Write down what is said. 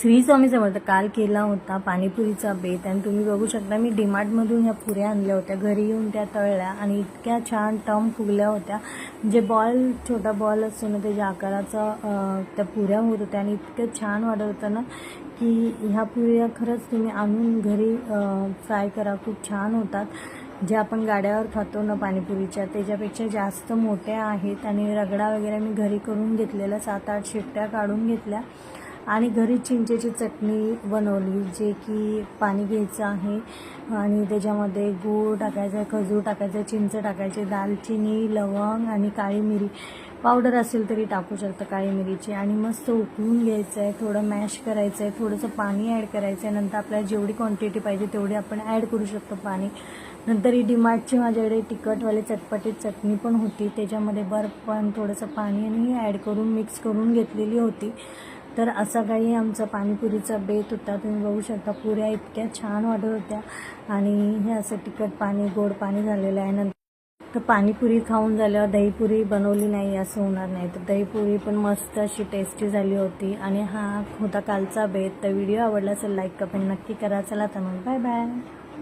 श्री स्वामी समर्थ काल केला होता पाणीपुरीचा बेत. आणि तुम्ही बघू शकता मी डिमार्टमधून ह्या पुऱ्या आणल्या होत्या. घरी येऊन त्या तळल्या आणि इतक्या छान टम फुगल्या होत्या. जे बॉल छोटा बॉल असतो ना त्याच्या आकाराचा त्या पुऱ्या होत होत्या. आणि इतकं छान वाटत होतं ना की ह्या पुऱ्या खरंच तुम्ही आणून घरी फ्राय करा. खूप छान होतात. जे आपण गाड्यावर खातो ना पाणीपुरीच्या त्याच्यापेक्षा जास्त मोठ्या आहेत. आणि रगडा वगैरे मी घरी करून घेतलेला सात आठ शिट्ट्या काढून घेतल्या. आणि घरी चिंचेची चटणी बनवली जे की पाणी घ्यायचं आहे. आणि त्याच्यामध्ये गूळ टाकायचा आहे खजूर टाकायचं आहे चिंच टाकायचे दालचिनी लवंग आणि काळी मिरी. पावडर असेल तरी टाकू शकता काळी मिरीची. आणि मस्त उकळून घ्यायचं आहे थोडं मॅश करायचं आहे थोडंसं पाणी ॲड करायचं आहे नंतर आपल्याला जेवढी क्वांटिटी पाहिजे तेवढी आपण ॲड करू शकतो पाणी. नंतर ही डिमार्टची माझ्याकडे तिखटवाली चटपटीत चटणी पण होती. त्याच्यामध्ये बर्फ पण थोडंसं पाणी आणि ॲड करून मिक्स करून घेतलेली होती. तर असा काही आमचा पाणीपुरीचा बेत होता. तुम्ही बघू शकता पुऱ्या इतक्या छान वाटत होत्या. आणि हे असं तिखट पाणी गोड पाणी झालेलं आहे. नंतर तर पाणीपुरी खाऊन झाल्यावर दहीपुरी बनवली नाही असं होणार नाही. तर दहीपुरी पण मस्त अशी टेस्टी झाली होती. आणि हा होता कालचा बेत. तर व्हिडिओ आवडला असेल लाईक कमेंट नक्की करा. चला तर मग. Bye bye